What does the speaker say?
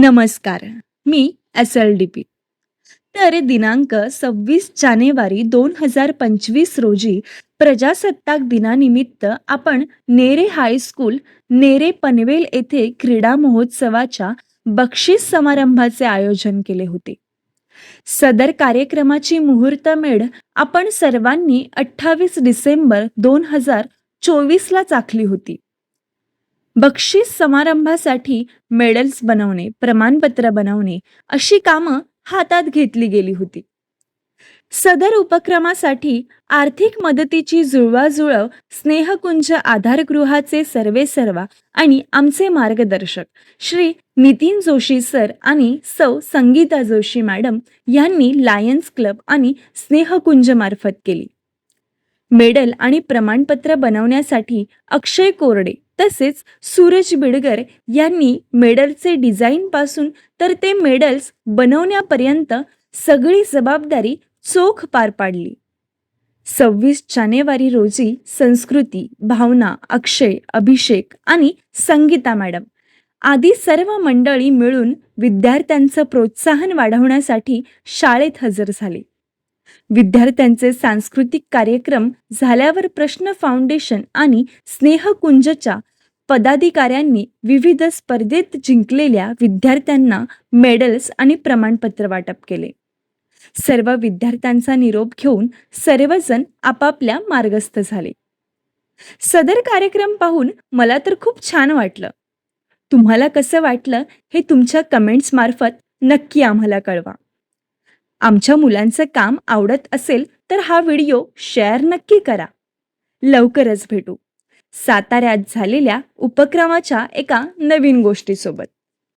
नमस्कार मी S L D P तर दिनांक सव्वीस जानेवारी दोन हजार पंचवीस रोजी प्रजासत्ताक दिनानिमित्त आपण नेरे हायस्कूल नेरे पनवेल येथे क्रीडा महोत्सवाच्या बक्षीस समारंभाचे आयोजन केले होते. सदर कार्यक्रमाची मुहूर्तमेढ आपण सर्वांनी अठ्ठावीस डिसेंबर दोन हजार चोवीसला चाखली होती. बक्षीस समारंभासाठी मेडल्स बनवणे प्रमाणपत्र बनवणे अशी कामं हातात घेतली गेली होती. सदर उपक्रमासाठी आर्थिक मदतीची जुळवाजुळव स्नेहकुंज आधारगृहाचे सर्वेसर्वा आणि आमचे मार्गदर्शक श्री नितीन जोशी सर आणि सौ संगीता जोशी मॅडम यांनी लायन्स क्लब आणि स्नेहकुंज मार्फत केली. मेडल आणि प्रमाणपत्र बनवण्यासाठी अक्षय कोरडे तसेच सूरज बिडगर यांनी मेडलचे डिझाईनपासून तर ते मेडल्स बनवण्यापर्यंत सगळी जबाबदारी चोख पार पाडली. सव्वीस जानेवारी रोजी संस्कृती भावना अक्षय अभिषेक आणि संगीता मॅडम आदी सर्व मंडळी मिळून विद्यार्थ्यांचं प्रोत्साहन वाढवण्यासाठी शाळेत हजर झाले. विद्यार्थ्यांचे सांस्कृतिक कार्यक्रम झाल्यावर प्रश्न फाउंडेशन आणि स्नेहकुंजच्या पदाधिकाऱ्यांनी विविध स्पर्धेत जिंकलेल्या विद्यार्थ्यांना मेडल्स आणि प्रमाणपत्र वाटप केले. सर्व विद्यार्थ्यांचा निरोप घेऊन सर्वजण आपापल्या मार्गस्थ झाले. सदर कार्यक्रम पाहून मला तर खूप छान वाटलं. तुम्हाला कसं वाटलं हे तुमच्या कमेंट्स मार्फत नक्की आम्हाला कळवा. आमच्या मुलांचं काम आवडत असेल तर हा व्हिडिओ शेअर नक्की करा. लवकरच भेटू. साताऱ्यात झालेल्या उपक्रमाच्या एका नवीन गोष्टीसोबत.